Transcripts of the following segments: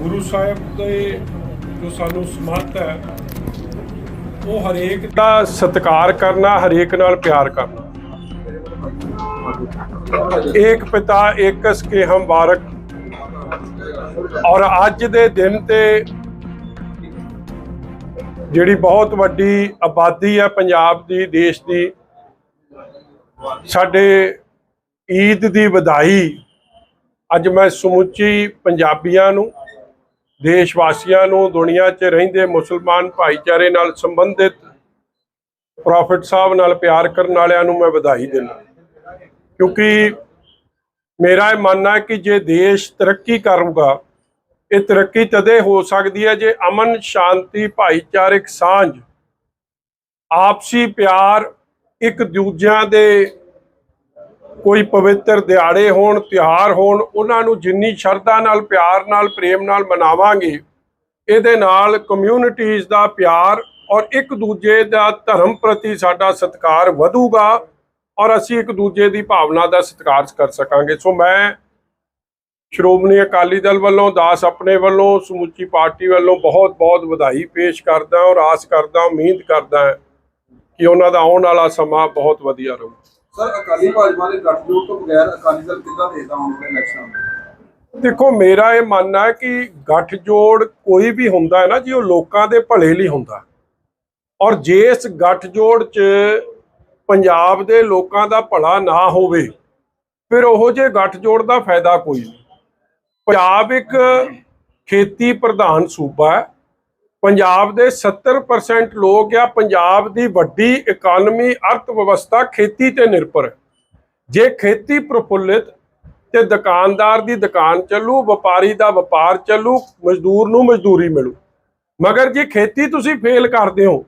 ਗੁਰੂ ਸਾਹਿਬ ਦੇ ਜੋ ਸਾਨੂੰ ਸਮਰਥ ਹੈ, ਉਹ ਹਰੇਕ ਦਾ ਸਤਿਕਾਰ ਕਰਨਾ, ਹਰੇਕ ਨਾਲ ਪਿਆਰ ਕਰਨਾ। ਇੱਕ ਪਿਤਾ ਇੱਕ ਕੇ ਹਮ ਬਾਰਕ ਔਰ ਅੱਜ ਦੇ ਦਿਨ ਤੇ ਜਿਹੜੀ ਬਹੁਤ ਵੱਡੀ ਆਬਾਦੀ ਹੈ ਪੰਜਾਬ ਦੀ, ਦੇਸ਼ ਦੀ, ਸਾਡੇ ਈਦ ਦੀ ਵਧਾਈ ਅੱਜ ਮੈਂ ਸਮੁੱਚੀ ਪੰਜਾਬੀਆਂ ਨੂੰ ਦੇਸ਼ ਵਾਸੀਆਂ ਨੂੰ ਦੁਨੀਆ 'ਚ ਰਹਿੰਦੇ ਮੁਸਲਮਾਨ ਭਾਈਚਾਰੇ ਨਾਲ ਸੰਬੰਧਿਤ ਪ੍ਰੋਫਿਟ ਸਾਹਿਬ ਨਾਲ ਪਿਆਰ ਕਰਨ ਵਾਲਿਆਂ ਨੂੰ ਮੈਂ ਵਧਾਈ ਦਿੰਦਾ। ਕਿਉਂਕਿ ਮੇਰਾ ਇਹ ਮੰਨਣਾ ਹੈ ਕਿ ਜੇ ਦੇਸ਼ ਤਰੱਕੀ ਕਰੂਗਾ, ਇਹ ਤਰੱਕੀ ਤਦੇ ਹੋ ਸਕਦੀ ਹੈ ਜੇ ਅਮਨ, ਸ਼ਾਂਤੀ, ਭਾਈਚਾਰਕ ਸਾਂਝ, ਆਪਸੀ ਪਿਆਰ ਇੱਕ ਦੂਜਿਆਂ ਦੇ ਕੋਈ ਪਵਿੱਤਰ ਦਿਹਾੜੇ ਹੋਣ, ਤਿਉਹਾਰ ਹੋਣ, ਉਹਨਾਂ ਨੂੰ ਜਿੰਨੀ ਸ਼ਰਧਾ ਨਾਲ, ਪਿਆਰ ਨਾਲ, ਪ੍ਰੇਮ ਨਾਲ ਮਨਾਵਾਂਗੇ, ਇਹਦੇ ਨਾਲ ਕਮਿਊਨਿਟੀਜ਼ ਦਾ ਪਿਆਰ ਔਰ ਇੱਕ ਦੂਜੇ ਦਾ ਧਰਮ ਪ੍ਰਤੀ ਸਾਡਾ ਸਤਿਕਾਰ ਵਧੂਗਾ ਔਰ ਅਸੀਂ ਇੱਕ ਦੂਜੇ ਦੀ ਭਾਵਨਾ ਦਾ ਸਤਿਕਾਰ ਕਰ ਸਕਾਂਗੇ। ਸੋ ਮੈਂ ਸ਼੍ਰੋਮਣੀ ਅਕਾਲੀ ਦਲ ਵੱਲੋਂ, ਦਾਸ ਆਪਣੇ ਵੱਲੋਂ, ਸਮੁੱਚੀ ਪਾਰਟੀ ਵੱਲੋਂ ਬਹੁਤ ਬਹੁਤ ਵਧਾਈ ਪੇਸ਼ ਕਰਦਾ ਔਰ ਆਸ ਕਰਦਾ, ਉਮੀਦ ਕਰਦਾ ਕਿ ਉਹਨਾਂ ਦਾ ਆਉਣ ਵਾਲਾ ਸਮਾਂ ਬਹੁਤ ਵਧੀਆ ਰਹੂ। ਸਰ, ਅਕਾਲੀ ਭਾਜਪਾ ਦੇ ਗੱਠਜੋੜ ਤੋਂ ਬਗੈਰ ਅਕਾਲੀ ਦਲ ਕਿੱਦਾਂ ਦੇਖਦਾ ਹੁਣ ਇਲੈਕਸ਼ਨ ਦੇਖੋ, ਮੇਰਾ ਇਹ ਮੰਨਣਾ ਹੈ ਕਿ ਗੱਠਜੋੜ ਕੋਈ ਵੀ ਹੁੰਦਾ ਹੈ ਨਾ ਜੀ, ਉਹ ਲੋਕਾਂ ਦੇ ਭਲੇ ਲਈ ਹੁੰਦਾ ਔਰ ਜੇ ਇਸ ਗੱਠਜੋੜ 'ਚ ਪੰਜਾਬ ਦੇ ਲੋਕਾਂ ਦਾ ਭਲਾ ਨਾ ਹੋਵੇ, ਫਿਰ ਉਹੋ ਜੇ ਗੱਠਜੋੜ ਦਾ ਫਾਇਦਾ ਕੋਈ ਨਹੀਂ। ਪੰਜਾਬ ਇੱਕ ਖੇਤੀ ਪ੍ਰਧਾਨ ਸੂਬਾ ਹੈ। ਪੰਜਾਬ ਦੇ 70% ਲੋਕ ਆ ਪੰਜਾਬ ਦੀ ਵੱਡੀ ਇਕਾਨਮੀ ਅਰਥ ਵਿਵਸਥਾ ਖੇਤੀ ਤੇ ਨਿਰਭਰ। ਹੈ ਜੇ ਖੇਤੀ ਪ੍ਰਫੁੱਲਿਤ ਤੇ ਦੁਕਾਨਦਾਰ ਦੀ ਦੁਕਾਨ ਚੱਲੂ, ਵਪਾਰੀ ਦਾ ਵਪਾਰ ਚੱਲੂ, ਮਜ਼ਦੂਰ ਨੂੰ ਮਜ਼ਦੂਰੀ ਮਿਲੂ। ਮਗਰ ਜੇ ਖੇਤੀ ਤੁਸੀਂ ਫੇਲ ਕਰਦੇ ਹੋ,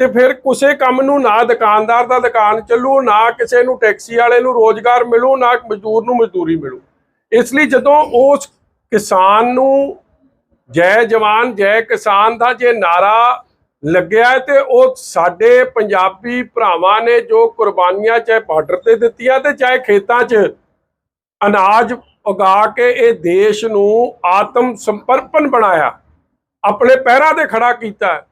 ਤੇ ਫਿਰ ਕਿਸੇ ਕੰਮ ਨੂੰ ਨਾ ਦੁਕਾਨਦਾਰ ਦਾ ਦੁਕਾਨ ਚੱਲੂ, ਨਾ ਕਿਸੇ ਨੂੰ ਟੈਕਸੀ ਵਾਲੇ ਨੂੰ ਰੋਜ਼ਗਾਰ ਮਿਲੂ, ਨਾ ਮਜ਼ਦੂਰ ਨੂੰ ਮਜ਼ਦੂਰੀ ਮਿਲੂ। ਇਸ ਲਈ ਜਦੋਂ ਉਸ ਕਿਸਾਨ ਨੂੰ ਜੈ ਜਵਾਨ, ਜੈ ਕਿਸਾਨ ਦਾ ਜੇ ਨਾਰਾ ਲੱਗਿਆ ਤੇ ਉਹ ਸਾਡੇ ਪੰਜਾਬੀ ਭਰਾਵਾਂ ਨੇ ਜੋ ਕੁਰਬਾਨੀਆਂ ਚਾਹੇ ਬਾਰਡਰ ਤੇ ਦਿੱਤੀਆਂ ਤੇ ਚਾਹੇ ਖੇਤਾਂ 'ਚ ਅਨਾਜ ਉਗਾ ਕੇ ਇਹ ਦੇਸ਼ ਨੂੰ ਆਤਮ ਸਮਰਪਣ ਬਣਾਇਆ, ਆਪਣੇ ਪੈਰਾਂ ਤੇ ਖੜਾ ਕੀਤਾ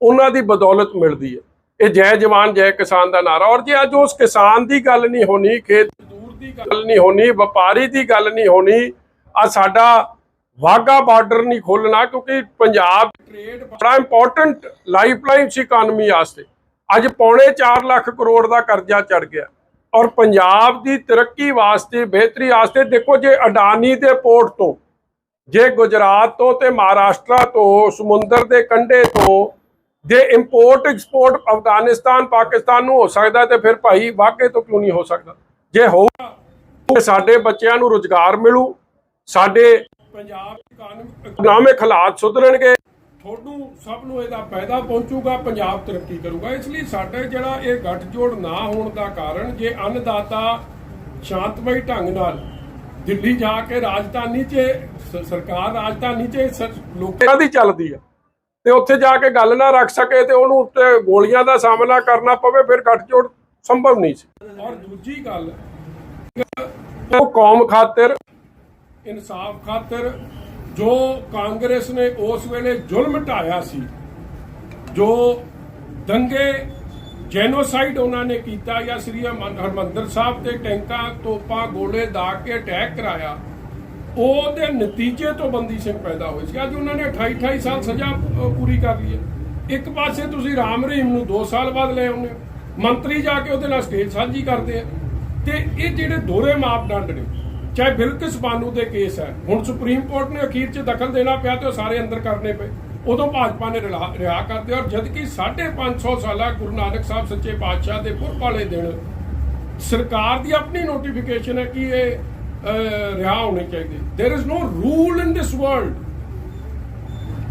ਉਹਨਾਂ ਦੀ ਬਦੌਲਤ ਮਿਲਦੀ ਹੈ। ਇਹ ਜੈ ਜਵਾਨ, ਜੈ ਕਿਸਾਨ ਦਾ ਨਾਰਾ। ਔਰ ਜੇ ਅੱਜ ਉਸ ਕਿਸਾਨ ਦੀ ਗੱਲ ਨਹੀਂ ਹੋਣੀ, ਖੇਤ ਦੂਰ ਦੀ ਗੱਲ ਨਹੀਂ ਹੋਣੀ, ਵਪਾਰੀ ਦੀ ਗੱਲ ਨਹੀਂ ਹੋਣੀ, ਆ ਸਾਡਾ ਵਾਗਾ ਬਾਰਡਰ ਨਹੀਂ ਖੋਲਣਾ ਕਿਉਂਕਿ ਪੰਜਾਬ ਟ੍ਰੇਡ ਬੜਾ ਇੰਪੋਰਟੈਂਟ ਲਾਈਫਲਾਈਨ ਸੀ ਇਕਾਨਮੀ ਵਾਸਤੇ। ਅੱਜ ਪੌਣੇ 4 ਲੱਖ ਕਰੋੜ ਦਾ ਕਰਜ਼ਾ ਚੜ ਗਿਆ। ਔਰ ਪੰਜਾਬ ਦੀ ਤਰੱਕੀ ਵਾਸਤੇ, ਬਿਹਤਰੀ ਵਾਸਤੇ ਦੇਖੋ ਜੇ ਅਡਾਨੀ ਦੇ ਪੋਰਟ ਤੋਂ, ਜੇ ਗੁਜਰਾਤ ਤੋਂ ਤੇ ਮਹਾਰਾਸ਼ਟਰ ਤੋਂ, ਸਮੁੰਦਰ ਦੇ ਕੰਢੇ ਤੋਂ, ਜੇ ਇੰਪੋਰਟ ਐਕਸਪੋਰਟ ਅਫਗਾਨਿਸਤਾਨ, ਪਾਕਿਸਤਾਨ ਨੂੰ ਹੋ ਸਕਦਾ ਤੇ ਫਿਰ ਭਾਈ ਵਾਕੇ ਤੋਂ ਕਿਉਂ ਨਹੀਂ ਹੋ ਸਕਦਾ? ਜੇ ਹੋਊਗਾ ਸਾਡੇ ਬੱਚਿਆਂ ਨੂੰ ਰੋਜ਼ਗਾਰ ਮਿਲੂ, ਸਾਡੇ ਪੰਜਾਬ ਇਕਨੋਮਿਕ ਹਾਲਾਤ ਸੁਧਰਨਗੇ ਤੁਹਾਨੂੰ ਸਭ ਨੂੰ ਇਹਦਾ ਫਾਇਦਾ ਪਹੁੰਚੂਗਾ ਪੰਜਾਬ ਤਰੱਕੀ ਕਰੂਗਾ। ਇਸ ਲਈ ਸਾਡੇ ਜਿਹੜਾ ਇਹ ਗੱਠਜੋੜ ਨਾ ਹੋਣ ਦਾ ਕਾਰਨ ਜੇ ਅੰਨਦਾਤਾ ਸ਼ਾਂਤਮਈ ਢੰਗ ਨਾਲ ਦਿੱਲੀ ਜਾ ਕੇ ਰਾਜਧਾਨੀ 'ਚ ਸਰਕਾਰ ਰਾਜਧਾਨੀ 'ਚ ਲੋਕਾਂ ਦੀ ਚੱਲਦੀ ਆ। ਤੇ ਉੱਥੇ ਜਾ ਕੇ ਗੱਲ ਨਾ ਰੱਖ ਸਕੇ ਤੇ ਉਹਨੂੰ ਉੱਤੇ ਗੋਲੀਆਂ ਦਾ ਸਾਹਮਣਾ ਕਰਨਾ ਪਵੇ ਫਿਰ ਗੱਠਜੋੜ ਸੰਭਵ ਨਹੀਂ ਸੀ। ਔਰ ਦੂਜੀ ਗੱਲ ਉਹ ਕੌਮ ਖਾਤਰ ਇਨਸਾਫ ਖਾਤਰ ਜੋ ਕਾਂਗਰਸ ਨੇ ਉਸ ਵੇਲੇ ਜ਼ੁਲਮ ਢਾਇਆ ਸੀ, ਜੋ ਦੰਗੇ, ਜੈਨੋਸਾਈਡ ਉਹਨਾਂ ਨੇ ਕੀਤਾ ਜਾਂ ਸ੍ਰੀ ਹਰਮੰ- ਹਰਮੰਦਰ ਸਾਹਿਬ ਤੇ ਟੈਂਕਾਂ, ਤੋਪਾਂ, ਗੋਲੇ ਦਾਗ ਕੇ ਅਟੈਕ ਕਰਾਇਆ, ਉਹਦੇ ਨਤੀਜੇ ਤੋਂ ਬੰਦੀ ਸਿੰਘ ਪੈਦਾ ਹੋਏ ਸੀ। ਅੱਜ ਉਹਨਾਂ ਨੇ 28 28 ਸਾਲ ਸਜ਼ਾ ਪੂਰੀ ਕਰ ਲਈ ਹੈ। ਇੱਕ ਪਾਸੇ ਤੁਸੀਂ ਰਾਮ ਰਹੀਮ ਨੂੰ 2 ਸਾਲ ਬਾਅਦ ਲੈ ਆਉਂਦੇ ਹੋ। ਮੰਤਰੀ ਜਾ ਕੇ ਉਹਦੇ ਨਾਲ ਸਟੇਜ ਸਾਂਝੀ ਕਰਦੇ ਆ। ਤੇ ਇਹ ਜਿਹੜੇ ਦੋਹਰੇ ਮਾਪਦੰਡ ਨੇ ਚਾਹੇ ਬਿਲਕਿਸ ਬਾਨੂ ਦੇ ਕੇਸ ਹੈ ਹੁਣ ਸੁਪਰੀਮ ਕੋਰਟ ਨੇ ਅਖੀਰ 'ਚ ਦਖਲ ਦੇਣਾ ਪਿਆ ਤੇ ਉਹ ਸਾਰੇ ਅੰਦਰ ਕਰਨੇ ਪਏ ਉਦੋਂ ਭਾਜਪਾ ਨੇ ਰਿਲਾ- ਰਿਹਾ ਕਰਦੇ ਔਰ ਜਦ ਕਿ 550 ਸਾਲਾ ਗੁਰੂ ਨਾਨਕ ਸਾਹਿਬ ਸੱਚੇ ਪਾਤਸ਼ਾਹ ਦੇ ਪੁਰਬ ਵਾਲੇ ਦਿਨ ਸਰਕਾਰ ਦੀ ਆਪਣੀ ਨੋਟੀਫਿਕੇਸ਼ਨ ਹੈ ਕਿ ਇਹ ਅਹ, ਰਿਹਾ ਹੋਣੇ ਚਾਹੀਦੇ there is no rule in this world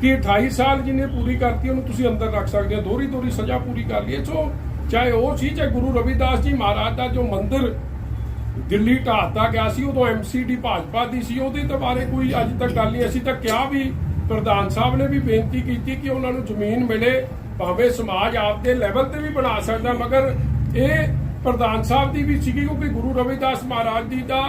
ਕਿ 28 ਸਾਲ ਜਿਹਨੇ ਪੂਰੀ ਕਰਤੀ ਉਹਨੂੰ ਤੁਸੀਂ ਅੰਦਰ ਰੱਖ ਸਕਦੇ ਹੋ ਦੋਹਰੀ ਦੋਹਰੀ ਸਜ਼ਾ ਪੂਰੀ ਕਰ ਲਈਏ ਸੋ ਚਾਹੇ ਉਹ ਸੀ ਚਾਹੇ ਗੁਰੂ ਰਵਿਦਾਸ ਜੀ ਮਹਾਰਾਜ ਦਾ ਜੋ ਮੰਦਿਰ ਦਿੱਲੀ ਢਾਤਾ ਗਿਆ ਸੀ, ਉਦੋਂ ਐਮਸੀਡੀ ਭਾਜਪਾ ਦੀ ਸੀ, ਉਹਦੇ ਤੇ ਬਾਰੇ ਕੋਈ ਅੱਜ ਤੱਕ ਗੱਲ ਨਹੀਂ। ਅਸੀਂ ਤਾਂ ਕਿਹਾ ਵੀ ਪ੍ਰਧਾਨ ਸਾਹਿਬ ਨੇ ਵੀ ਬੇਨਤੀ ਕੀਤੀ ਕਿ ਉਹਨਾਂ ਨੂੰ ਜ਼ਮੀਨ ਮਿਲੇ, ਭਾਵੇਂ ਸਮਾਜ ਆਪਦੇ ਲੈਵਲ ਤੇ ਵੀ ਬਣਾ ਸਕਦਾ, ਮਗਰ ਇਹ ਪ੍ਰਧਾਨ ਸਾਹਿਬ ਦੀ ਵੀ ਸੀਗੀ, ਕਿਉਂਕਿ ਗੁਰੂ ਰਵਿਦਾਸ ਮਹਾਰਾਜ ਜੀ ਦਾ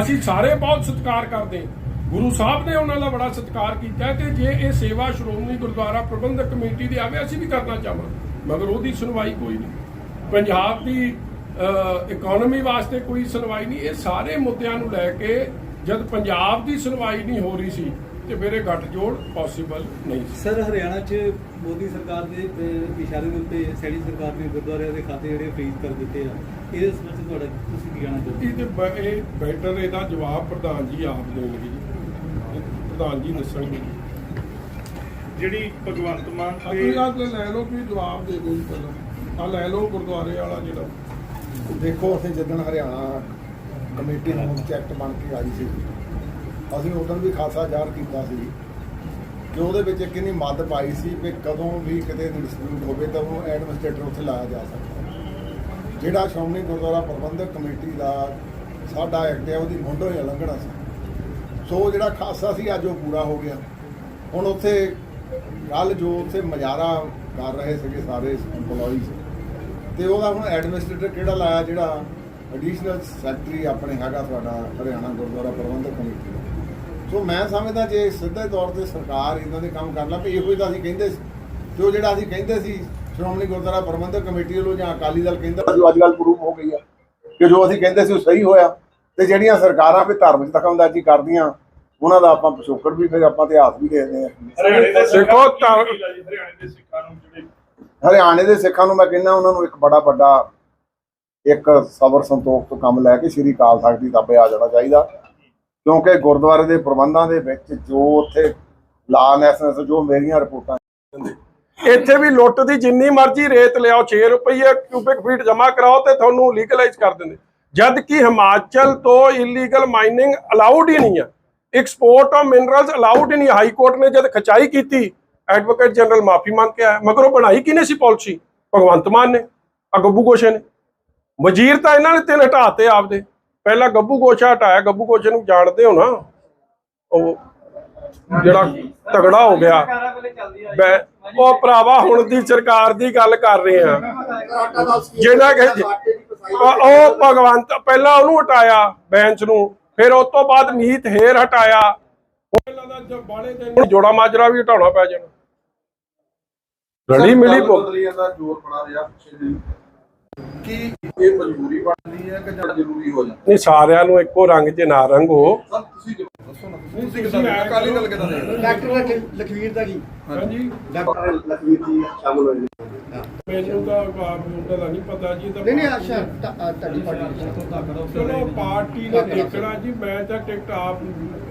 ਅਸੀਂ ਸਾਰੇ ਬਹੁਤ ਸਤਿਕਾਰ ਕਰਦੇ ਗੁਰੂ ਸਾਹਿਬ ਨੇ ਉਹਨਾਂ ਦਾ ਬੜਾ ਸਤਿਕਾਰ ਕੀਤਾ ਤੇ ਜੇ ਇਹ ਸੇਵਾ ਸ਼੍ਰੋਮਣੀ ਗੁਰਦੁਆਰਾ ਪ੍ਰਬੰਧਕ ਕਮੇਟੀ ਦੀ ਆਵੇ, ਅਸੀਂ ਵੀ ਕਰਨਾ ਚਾਹਾਂਗੇ, ਮਗਰ ਉਹਦੀ ਸੁਣਵਾਈ ਕੋਈ ਨਹੀਂ। ਪੰਜਾਬ ਦੀ ਇਕਨੋਮੀ ਵਾਸਤੇ ਕੋਈ ਸੁਣਵਾਈ ਨਹੀਂ। ਇਹ ਸਾਰੇ ਮੁੱਦਿਆਂ ਨੂੰ ਲੈ ਕੇ ਜਦ ਪੰਜਾਬ ਦੀ ਸੁਣਵਾਈ ਨਹੀਂ ਹੋ ਰਹੀ ਸੀ ਤੇ ਫਿਰ ਇਹ ਗੱਠਜੋੜ ਪੋਸੀਬਲ ਨਹੀਂ ਸੀ। ਸਰ ਹਰਿਆਣਾ 'ਚ ਮੋਦੀ ਸਰਕਾਰ ਦੇ ਇਸ਼ਾਰੇ ਦੇ ਉੱਤੇ ਸੈਣੀ ਸਰਕਾਰ ਨੇ ਗੁਰਦੁਆਰਿਆਂ ਦੇ ਖਾਤੇ ਜਿਹੜੇ ਫ੍ਰੀਜ਼ ਕਰ ਦਿੱਤੇ ਆ ਇਹਦੇ ਸੰਬੰਧ 'ਚ ਤੁਹਾਡਾ ਤੁਸੀਂ ਕੀ ਕਹਿਣਾ ਚਾਹੁੰਦੇ ਇਹ ਤੇ ਇਹ ਬੈਟਰ ਇਹਦਾ ਜਵਾਬ ਪ੍ਰਧਾਨ ਜੀ ਆਪ ਦੇਣਗੇ ਜੀ। ਪ੍ਰਧਾਨ ਜੀ ਦੱਸਣਗੇ। ਜਿਹੜੀ ਭਗਵੰਤ ਮਾਨ ਤੇ ਲੈ ਲਓ ਤੁਸੀਂ ਜਵਾਬ ਦੇ ਦਿਓ ਜੀ ਪਹਿਲਾਂ। ਆ ਲੈ ਲਓ ਗੁਰਦੁਆਰੇ ਵਾਲਾ ਜਿਹੜਾ। ਦੇਖੋ ਅਸੀਂ ਜਦੋਂ ਹਰਿਆਣਾ ਕਮੇਟੀ ਨੂੰ ਚੈੱਕ ਬਣ ਕੇ ਆਈ ਸੀ, ਅਸੀਂ ਉਦੋਂ ਵੀ ਖਾਸਾ ਜ਼ਾਹਰ ਕੀਤਾ ਸੀ ਕਿ ਉਹਦੇ ਵਿੱਚ ਇੱਕ ਇੰਨੀ ਮੱਦ ਪਾਈ ਸੀ ਕਿ ਕਦੋਂ ਵੀ ਕਿਤੇ ਡਿਸਪਿਊਟ ਹੋਵੇ ਤਾਂ ਉਹਨੂੰ ਐਡਮਿਨਿਸਟ੍ਰੇਟਰ ਉੱਥੇ ਲਾਇਆ ਜਾ ਸਕਦਾ। ਜਿਹੜਾ ਸ਼੍ਰੋਮਣੀ ਗੁਰਦੁਆਰਾ ਪ੍ਰਬੰਧਕ ਕਮੇਟੀ ਦਾ ਸਾਡਾ ਐਕਟ ਹੈ, ਉਹਦੀ ਮੁੰਡੋ ਹੀ ਲੰਘਣਾ ਸੀ। ਸੋ ਜਿਹੜਾ ਖਾਸਾ ਸੀ, ਅੱਜ ਉਹ ਪੂਰਾ ਹੋ ਗਿਆ। ਹੁਣ ਉੱਥੇ ਕੱਲ ਜੋ ਉੱਥੇ ਮਜ਼ਾਰਾ ਕਰ ਰਹੇ ਸੀਗੇ ਸਾਰੇ EMPLOYEES ਤੇ ਉਹਦਾ ਹੁਣ ਐਡਮਿਨਿਸਟ੍ਰੇਟਰ ਕਿਹੜਾ ਲਾਇਆ ਜਿਹੜਾ ਐਡੀਸ਼ਨਲ ਸੈਕਟਰੀ ਆਪਣੇ ਹੈਗਾ ਤੁਹਾਡਾ ਹਰਿਆਣਾ ਗੁਰਦੁਆਰਾ ਪ੍ਰਬੰਧਕ ਕਮੇਟੀ ਦਾ। ਸੋ ਮੈਂ ਸਮਝਦਾ ਜੇ ਸਿੱਧੇ ਤੌਰ ਤੇ ਸਰਕਾਰ ਇਹਨਾਂ ਦੇ ਕੰਮ ਕਰ ਲਾ ਵੀ ਇਹੋ ਹੀ ਤਾਂ ਅਸੀਂ ਕਹਿੰਦੇ ਸੀ। ਤੇ ਉਹ ਜਿਹੜਾ ਅਸੀਂ ਕਹਿੰਦੇ ਸੀ ਸ਼੍ਰੋਮਣੀ ਗੁਰਦੁਆਰਾ ਪ੍ਰਬੰਧਕ ਕਮੇਟੀ ਵੱਲੋਂ ਜਾਂ ਅਕਾਲੀ ਦਲ ਕਹਿੰਦਾ ਜੋ ਅੱਜ ਕੱਲ ਪ੍ਰੂਫ ਹੋ ਗਈ ਆ। ਕਿ ਜੋ ਅਸੀਂ ਕਹਿੰਦੇ ਸੀ ਉਹ ਸਹੀ ਹੋਇਆ। ਤੇ ਜਿਹੜੀਆਂ ਸਰਕਾਰਾਂ ਵੀ ਧਰਮ 'ਚ ਦਖਲਅੰਦਾਜ਼ੀ ਕਰਦੀਆਂ ਉਹਨਾਂ ਦਾ ਆਪਾਂ ਪਿਛੋਕੜ ਵੀ ਫਿਰ ਆਪਾਂ ਇਤਿਹਾਸ ਵੀ ਦੇਖਦੇ ਆ ਦੇਖੋ ਤਾਂ- ਹਰਿਆਣੇ ਦੇ ਹਰਿਆਣੇ ਦੇ ਸਿੱਖਾਂ ਨੂੰ ਮੈਂ ਕਹਿੰਦਾ ਉਹਨਾਂ ਨੂੰ ਇੱਕ ਬੜਾ ਵੱਡਾ, ਇੱਕ ਸਬਰ ਸੰਤੋਖ ਤੋਂ ਕੰਮ ਲੈ ਕੇ ਸ਼੍ਰੀ ਅਕਾਲ ਤਖਤ ਦੀ ਤਾਬੇ ਆ ਜਾਣਾ ਚਾਹੀਦਾ। ਕਿਉਂਕਿ ਗੁਰਦੁਆਰੇ ਦੇ ਪ੍ਰਬੰਧਾਂ ਦੇ ਵਿੱਚ ਜੋ ਉੱਥੇ ਲਾ ਨੈਸਨਸ ਜੋ ਮੇਰੀਆਂ ਰਿਪੋਰਟਾਂ ਇੱਥੇ ਵੀ ਲੁੱਟ ਦੀ ਜਿੰਨੀ ਮਰਜ਼ੀ ਰੇਤ ਲਿਆਓ 6 ਰੁਪਏ ਕਿਊਬਿਕ ਫੀਟ ਜਮ੍ਹਾਂ ਕਰਾਓ ਤੇ ਤੁਹਾਨੂੰ ਲੀਗਲਾਈਜ਼ ਕਰ ਦਿੰਦੇ। ਜਦ ਕਿ ਹਿਮਾਚਲ ਤੋਂ ਇਲੀਗਲ ਮਾਈਨਿੰਗ ਅਲਾਉਡ ਹੀ ਨਹੀਂ ਹੈ ਐਕਸਪੋਰਟ ਆਫ ਮਿਨਰਲਸ ਅਲਾਉਡ ਹੀ ਨਹੀਂ। ਹਾਈ ਕੋਰਟ ਨੇ ਜਦ ਖਚਾਈ ਕੀਤੀ ਐਡਵੋਕੇਟ ਜਨਰਲ ਮਾਫੀ ਮੰਗ ਕੇ ਆਇਆ। ਮਗਰ ਉਹ ਬਣਾਈ ਕਿਨੇ ਸੀ ਪਾਲਿਸੀ ਭਗਵੰਤ ਮਾਨ ਨੇ ਆ ਗੱਬੂ ਗੋਸ਼ੇ ਨੇ। ਵਜ਼ੀਰ ਤਾਂ ਇਹਨਾਂ ਨੇ ਤਿੰਨ ਹਟਾਤੇ ਆਪਦੇ। ਪਹਿਲਾਂ ਗੱਬੂ ਗੋਸ਼ਾ ਹਟਾਇਆ, ਗੱਬੂ ਗੋਸ਼ੇ ਨੂੰ ਜਾਣਦੇ ਹੋ ਨਾ। ਉਹ ਜਿਹੜਾ ਤਗੜਾ ਹੋ ਗਿਆ। ਉਹ ਭਰਾਵਾ ਹੁਣ ਦੀ ਸਰਕਾਰ ਦੀ ਗੱਲ ਕਰ ਰਹੇ ਆ। ਜਿਹੜਾ ਉਹ ਭਗਵੰਤ ਪਹਿਲਾਂ ਉਹਨੂੰ ਹਟਾਇਆ ਬੈਂਚ ਨੂੰ, ਫਿਰ ਉਸ ਤੋਂ ਬਾਅਦ ਮੀਤ ਹੇਰ ਹਟਾਇਆ। ਹੁਣ ਦਾ ਬਾਲੇ ਦਿਨ ਜੋੜਾ ਮਾਜਰਾ ਵੀ ਹਟਾਉਣਾ ਪੈ ਜਾਣਾ। ਰਲੀ ਮਿਲੀ ਭੁੱਖ। ਬਦਲੀ ਜਾਂਦਾ ਜ਼ੋਰ ਬਣਾ ਰਿਹਾ ਪਿੱਛੇ ਦੀ ਕੀ ਇਹ ਮਜਬੂਰੀ ਬਣਦੀ ਹੈ ਕਿ ਜਾਂ ਜ਼ਰੂਰੀ ਹੋ ਜਾਂਦਾ ਨਹੀਂ ਸਾਰਿਆਂ ਨੂੰ ਇੱਕੋ ਰੰਗ 'ਚ ਨਾ ਰੰਗੋ। ਸਰ ਤੁਸੀਂ ਦੱਸੋ ਨਾ ਤੁਸੀਂ। ਤੁਸੀਂ ਕਿਦਾਂ ਦੇ ਅਕਾਲੀ ਦਲ ਕਿਦਾਂ ਦੇ ਡਾਕਟਰ ਲਖਵੀਰ ਦਾ ਕੀ ਹਾਂਜੀ। ਡਾਕਟਰ ਲਖਵੀਰ ਜੀ ਸ਼ਾਮਲ ਹੋਏ ਮੈਨੂੰ ਤਾਂ ਉਹਦਾ ਤਾਂ ਨਹੀਂ ਪਤਾ ਜੀ ਇਹ ਤਾਂ ਨਹੀਂ ਨਹੀਂ ਅੱਛਾ ਤੁਹਾਡੀ ਪਾਰਟੀ ਚਲੋ ਪਾਰਟੀ ਨੇ ਦੇਖਣਾ ਜੀ ਮੈਂ ਤਾਂ ਟਿਕਟ ਆਪ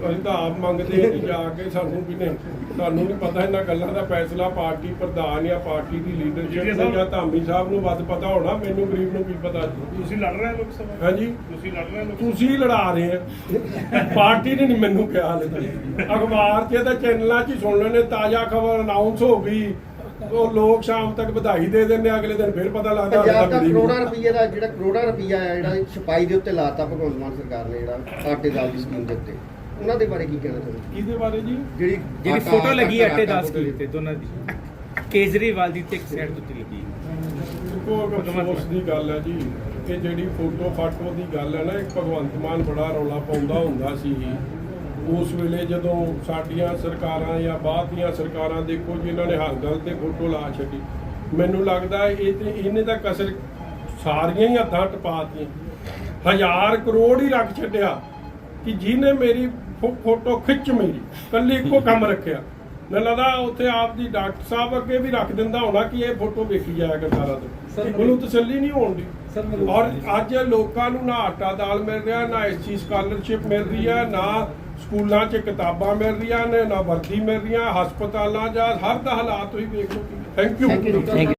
ਅਸੀਂ ਤਾਂ ਆਪ ਮੰਗਦੇ ਹਾਂ ਜੀ ਜਾ ਕੇ ਸਾਨੂੰ ਵੀ ਨਹੀਂ ਸਾਨੂੰ ਨਹੀਂ ਪਤਾ ਇਹਨਾਂ ਗੱਲਾਂ ਦਾ ਫੈਸਲਾ ਪਾਰਟੀ ਪ੍ਰਧਾਨ ਜਾਂ ਪਾਰਟੀ ਦੀ ਲੀਡਰਸ਼ਿਪ ਨੂੰ ਜਾਂ ਧਾਮੀ ਸਾਹਿਬ ਨੂੰ ਵੱਧ ਪਤਾ ਹੋਣਾ ਮੈਨੂੰ ਗਰੀਬ ਨੂੰ ਕੀ ਪਤਾ ਜੀ। ਤੁਸੀਂ ਲੜ ਰਹੇ ਹੋ ਲੋਕ ਸਭਾ ਹਾਂਜੀ। ਤੁਸੀਂ ਲੜ ਰਹੇ ਹੋ ਲੋਕ ਤੁਸੀਂ ਲੜਾ ਰਹੇ ਆ ਪਾਰਟੀ ਨੇ ਨਹੀਂ ਮੈਨੂੰ ਕਿਹਾ ਹਾਲੇ ਤੱਕ। ਅਖਬਾਰ 'ਚ ਤੇ ਚੈਨਲਾਂ 'ਚ ਹੀ ਸੁਣ ਲੈਣੇ ਤਾਜ਼ਾ ਖਬਰ ਅਨਾਉਂਸ ਹੋ ਗਈ। ਉਹ ਲੋਕ ਸ਼ਾਮ ਤੱਕ ਵਧਾਈ ਦੇ ਦਿੰਦੇ ਆ, ਅਗਲੇ ਦਿਨ ਫਿਰ ਪਤਾ ਲੱਗਦਾ ਪੰਜਾਬ ਦਾ। ਕਰੋੜਾਂ ਰੁਪਈਏ ਦਾ ਜਿਹੜਾ ਕਰੋੜਾਂ ਰੁਪਈਆ ਹੈ ਜਿਹੜਾ ਛਪਾਈ ਦੇ ਉੱਤੇ ਲਾਤਾ ਭਗਵੰਤ ਮਾਨ ਸਰਕਾਰ ਨੇ ਜਿਹੜਾ ਆਟੇ ਦਾਲ ਦੀ ਸਕੀਮ ਦੇ ਉੱਤੇ। ਉਹਨਾਂ ਦੇ ਬਾਰੇ ਕੀ ਕਹਿਣਾ ਚਾਹੁੰਦੇ ਕਿਹਦੇ ਬਾਰੇ ਜੀ? ਜਿਹੜੀ ਜਿਹੜੀ ਆਟਾ- ਫੋਟੋ ਲੱਗੀ ਆਟਾ- ਦਾਸ ਕੀ ਤੇ ਦੋਨਾਂ ਦੀ। ਕੇਜਰੀਵਾਲ ਦੀ ਤੇ ਇੱਕ ਸਾਈਡ ਦੇ ਉੱਤੇ ਲੱਗੀ। ਦੇਖੋ ਅਫਸੋਸ ਦੀ ਗੱਲ ਹੈ ਜੀ ਕਿ ਜਿਹੜੀ ਫੋਟੋ ਫਾਟੋ ਦੀ ਗੱਲ ਹੈ ਨਾ ਇੱਕ ਭਗਵੰਤ ਮਾਨ ਬੜਾ ਰੌਲਾ ਪਾਉਂਦਾ ਹੁੰਦਾ ਸੀ। ਉਸ ਵੇਲੇ ਜਦੋਂ ਸਾਡੀਆਂ ਸਰਕਾਰਾਂ ਜਾਂ ਬਾਅਦ ਦੀਆਂ ਸਰਕਾਰਾਂ ਦੇਖੋ ਜੀ ਇਹਨਾਂ ਨੇ ਹਰ ਗੱਲ ਤੇ ਫੋਟੋ ਲਾ ਛੱਡੀ। ਮੈਨੂੰ ਲੱਗਦਾ ਇਹ ਤੇ ਇਹਨੇ ਤਾਂ ਕਸਰ ਸਾਰੀਆਂ ਹੀ ਹੱਥਾਂ ਟਪਾਤੀਆਂ ਹਜ਼ਾਰ ਕਰੋੜ ਹੀ ਰੱਖ ਛੱਡਿਆ ਕਿ ਜਿਹਨੇ ਮੇਰੀ ਫੋਟੋ ਖਿੱਚ ਮੇਰੀ ਕੱਲੀ ਇੱਕੋ ਕੰਮ ਰੱਖਿਆ। ਮੈਨੂੰ ਲੱਗਦਾ ਉੱਥੇ ਆਪ ਦੀ ਡਾਕਟਰ ਸਾਹਿਬ ਅੱਗੇ ਵੀ ਰੱਖ ਦਿੰਦਾ ਹੋਣਾ ਕਿ ਇਹ ਫੋਟੋ ਵੇਖੀ ਜਾਇਆ ਕਰ ਸਾਰਾ ਦਿਨ। ਉਹਨੂੰ ਤਸੱਲੀ ਨਹੀਂ ਹੋਣ ਦੀ। ਮੈਨੂੰ- ਔਰ ਅੱਜ ਲੋਕਾਂ ਨੂੰ ਨਾ ਆਟਾ ਦਾਲ ਮਿਲ ਰਿਹਾ ਨਾ ਇਸ ਚੀਜ਼ ਸਕਾਲਰਸ਼ਿਪ ਮਿਲ ਰਹੀ ਹੈ ਨਾ ਸਕੂਲਾਂ 'ਚ ਕਿਤਾਬਾਂ ਮਿਲ ਰਹੀਆਂ ਨੇ, ਨਾ ਵਰਦੀ ਮਿਲ ਰਹੀਆਂ, ਹਸਪਤਾਲਾਂ ਚ ਹਰ ਦਾ ਹਾਲਾਤ ਤੁਸੀਂ ਵੇਖ ਲਓ। Thank you